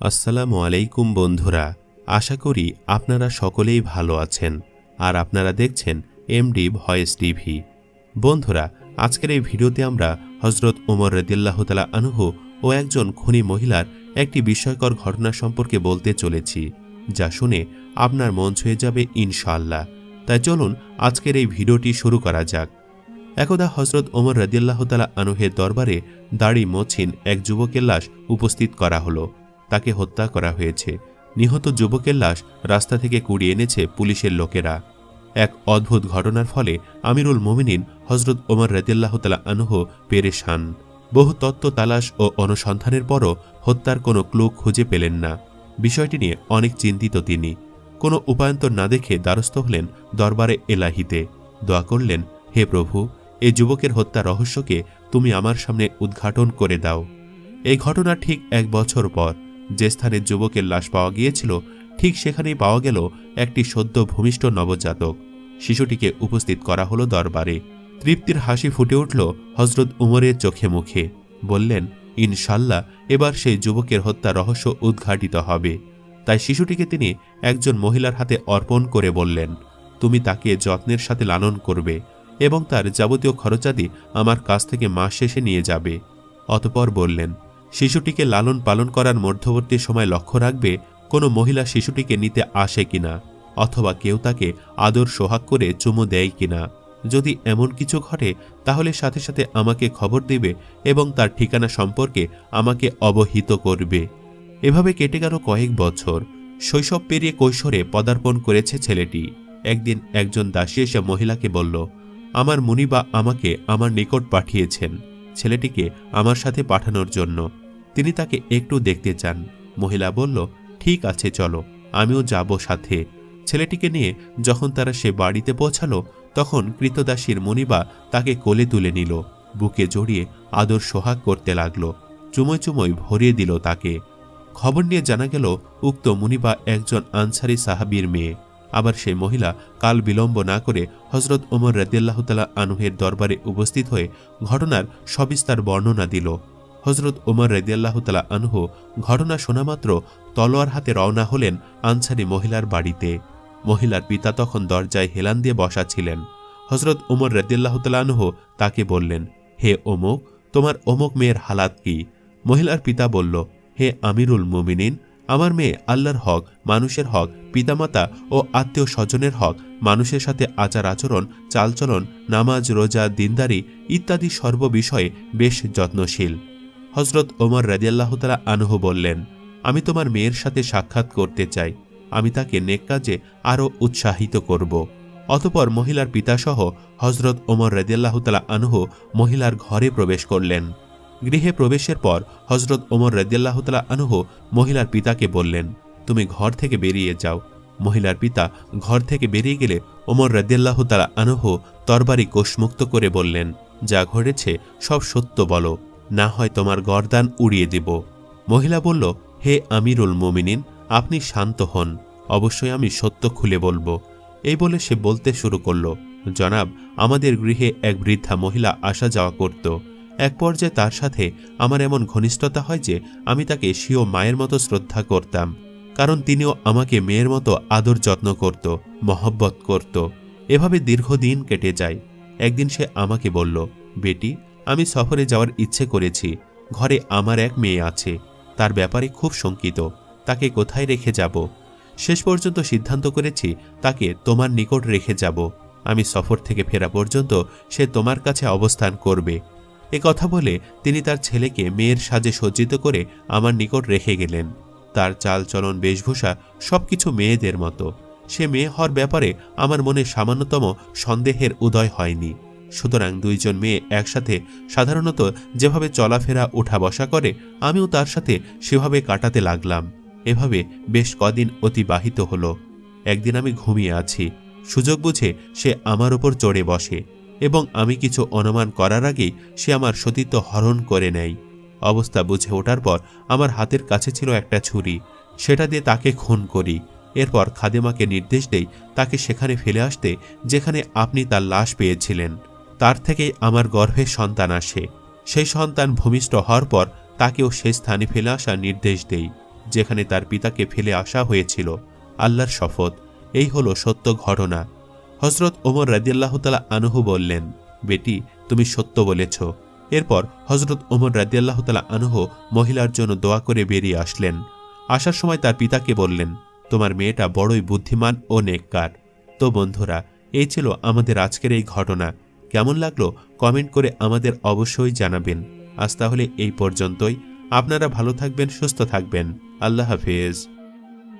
আসসালামু আলাইকুম বন্ধুরা, আশা করি আপনারা সকলেই ভালো আছেন আর আপনারা দেখছেন এমডি ভয়েস টিভি। বন্ধুরা, আজকের এই ভিডিওতে আমরা হজরত ওমর রদিল্লাহ তালা আনহু ও একজন খুনি মহিলার একটি বিস্ময়কর ঘটনা সম্পর্কে বলতে চলেছি, যা শুনে আপনার মন ছুঁয়ে যাবে ইনশাল্লাহ তাই চলুন আজকের এই ভিডিওটি শুরু করা যাক। একদা হজরত ওমর রদিয়াল্লাহ তালা আনুহের দরবারে দাড়ি মছিন এক যুবকের লাশ উপস্থিত করা হলো। তাকে হত্যা করা হয়েছে। নিহত যুবকের লাশ রাস্তা থেকে কুড়িয়ে এনেছে পুলিশের লোকেরা। এক অদ্ভুত ঘটনার ফলে আমিরুল মোমিনিন হজরত ওমর রদিয়াল্লাহ তালা আনুহ পেরেশান। বহু তত্ত্ব তালাশ ও অনুসন্ধানের পরও হত্যার কোনো ক্লু খুঁজে পেলেন না। বিষয়টি নিয়ে অনেক চিন্তিত তিনি। কোনো উপায়ন্তর না দেখে দ্বারস্থ হলেন দরবারে এলাহিতে। দোয়া করলেন, হে প্রভু, এ যুবকের হত্যা রহস্যকে তুমি আমার সামনে উদ্ঘাটন করে দাও। এই ঘটনা ঠিক এক বছর পর। যে স্থানে যুবকের লাশ পাওয়া গিয়েছিল, ঠিক সেখানেই পাওয়া গেল একটি সদ্য ভূমিষ্ঠ নবজাতক। শিশুটিকে উপস্থিত করা হলো দরবারে। তৃপ্তির হাসি ফুটে উঠল হজরত উমরের চোখে মুখে। বললেন, ইনশাল্লাহ, এবার সেই যুবকের হত্যা রহস্য উদ্ঘাটিত হবে। তাই শিশুটিকে তিনি একজন মহিলার হাতে অর্পণ করে বললেন, তুমি তাকে যত্নের সাথে লালন করবে এবং তার যাবতীয় খরচাদি আমার কাছ থেকে মাস শেষে নিয়ে যাবে। অতপর বললেন শিশুটিকে লালন পালন করার মধ্যবর্তী সময় লক্ষ্য রাখবে কোনো মহিলা শিশুটিকে নিতে আসে কিনা, অথবা কেউ তাকে আদর সোহাগ করে চুমু দেয় কিনা। যদি এমন কিছু ঘটে, তাহলে সাথে সাথে আমাকে খবর দিবে এবং তার ঠিকানা সম্পর্কে আমাকে অবহিত করবে। এভাবে কেটে গেল কয়েক বছর। শৈশব পেরিয়ে কৈশোরে পদার্পণ করেছে ছেলেটি। একদিন একজন দাসী এসে মহিলাকে বলল, আমার মুনিবা আমাকে আমার নিকট পাঠিয়েছেন। ছেলেটিকে আমার সাথে পাঠানোর জন্য। তিনি তাকে একটু দেখতে চান। মহিলা বলল, ঠিক আছে, চলো। আমিও যাব সাথে। ছেলেটিকে নিয়ে যখন তারা সে বাড়িতে পৌঁছালো, তখন কৃতদাসীর মনিবা তাকে কোলে তুলে নিল। বুকে জড়িয়ে আদর সোহাগ করতে লাগল। চুমোয় চুমোয় ভরিয়ে দিল তাকে। খবর নিয়ে জানা গেল, উক্ত মুনিবা একজন আনসারি সাহাবির মেয়ে। আবার সেই মহিলা কাল বিলম্ব না করে হজরত ওমর রদিয়াল্লাহ তালা আনুহের দরবারে উপস্থিত হয়ে ঘটনার সবিস্তার বর্ণনা দিল। হজরত ওমর রদিয়াল্লাহ তালা আনহু ঘটনা শোনামাত্র তলোয়ার হাতে রওনা হলেন আনসারি মহিলার বাড়িতে। মহিলার পিতা তখন দরজায় হেলান দিয়ে বসা ছিলেন। হজরত ওমর রদিয়াল্লাহ তালা আনহু তাকে বললেন, হে অমুক, তোমার অমুক মেয়ের হালাত কি? মহিলার পিতা বলল, হে আমিরুল মুমিনিন আমার মেয়ে আল্লাহর হক, মানুষের হক, পিতামাতা ও আত্মীয় স্বজনের হক, মানুষের সাথে আচার আচরণ চালচলন, নামাজ, রোজা, দিনদারি ইত্যাদি সর্ববিষয়ে বেশ যত্নশীল। হজরত ওমর রাজিয়াল্লাহতালা আনহ বললেন, আমি তোমার মেয়ের সাথে সাক্ষাৎ করতে চাই। আমি তাকে নেক কাজে আরও উৎসাহিত করব। অতপর মহিলার পিতাসহ হজরত ওমর রাজিয়াল্লাহতালা আনহ মহিলার ঘরে প্রবেশ করলেন। গৃহে প্রবেশের পর হজরত ওমর রদিয়াল্লাহতালা আনহু মহিলার পিতাকে বললেন, তুমি ঘর থেকে বেরিয়ে যাও। মহিলার পিতা ঘর থেকে বেরিয়ে গেলে ওমর রদিয়াল্লাহতালা আনহু তরবারি কোষমুক্ত করে বললেন, যা ঘটেছে সব সত্য বলো, না হয় তোমার গরদান উড়িয়ে দেব। মহিলা বলল, হে আমিরুল মোমিনিন, আপনি শান্ত হন, অবশ্যই আমি সত্য খুলে বলব। এই বলে সে বলতে শুরু করল, জনাব, আমাদের গৃহে এক বৃদ্ধা মহিলা আসা যাওয়া করত এক পর্যায়ে তার সাথে আমার এমন ঘনিষ্ঠতা হয় যে আমি তাকে স্বীয় মায়ের মতো শ্রদ্ধা করতাম, কারণ তিনিও আমাকে মেয়ের মতো আদর যত্ন করত, মহব্বত করত। এভাবে দীর্ঘদিন কেটে যায়। একদিন সে আমাকে বলল, বেটি, আমি সফরে যাওয়ার ইচ্ছে করেছি। ঘরে আমার এক মেয়ে আছে। তার ব্যাপারে খুব শঙ্কিত। তাকে কোথায় রেখে যাব? শেষ পর্যন্ত সিদ্ধান্ত করেছি তাকে তোমার নিকট রেখে যাব। আমি সফর থেকে ফেরা পর্যন্ত সে তোমার কাছে অবস্থান করবে। এ কথা বলে তিনি তার ছেলেকে মেয়ের সাজে সজ্জিত করে আমার নিকট রেখে গেলেন। তার চাল চলন বেশভূষা সবকিছু মেয়েদের মতো। সে মেয়ে হওয়ার ব্যাপারে আমার মনে সামান্যতম সন্দেহের উদয় হয়নি। সুতরাং দুইজন মেয়ে একসাথে সাধারণত যেভাবে চলাফেরা উঠা বসা করে, আমিও তার সাথে সেভাবে কাটাতে লাগলাম। এভাবে বেশ কদিন অতিবাহিত হলো। একদিন আমি ঘুমিয়ে আছি। সুযোগ বুঝে সে আমার উপর চড়ে বসে। এবং আমি কিছু অনুমান করার আগেই সে আমার সতীত্ব হরণ করে নেয়। অবস্থা বুঝে ওঠার পর আমার হাতের কাছে ছিল একটা ছুরি। সেটা দিয়ে তাকে খুন করি। এরপর খাদেমাকে নির্দেশ দেই তাকে সেখানে ফেলে আসতে যেখানে আপনি তার লাশ পেয়েছিলেন। তার থেকেই আমার গর্ভে সন্তান আসে। সেই সন্তান ভূমিষ্ঠ হওয়ার পর তাকেও সেই স্থানে ফেলে আসার নির্দেশ দেই, যেখানে তার পিতাকে ফেলে আসা হয়েছিল। আল্লাহর শপথ। এই হলো সত্য ঘটনা। হজরত ওমর রাদিয়াল্লাহতালা আনহু বললেন, বেটি, তুমি সত্য বলেছ। এরপর হজরত ওমর রাদিয়াল্লাহতালা আনহু মহিলার জন্য দোয়া করে বেরিয়ে আসলেন। আসার সময় তার পিতাকে বললেন, তোমার মেয়েটা বড়ই বুদ্ধিমান ও নেককার। তো বন্ধুরা, এই ছিল আমাদের আজকের এই ঘটনা। কেমন লাগল কমেন্ট করে আমাদের অবশ্যই জানাবেন। আজ তাহলে এই পর্যন্তই। আপনারা ভালো থাকবেন, সুস্থ থাকবেন। আল্লাহ হাফিজ।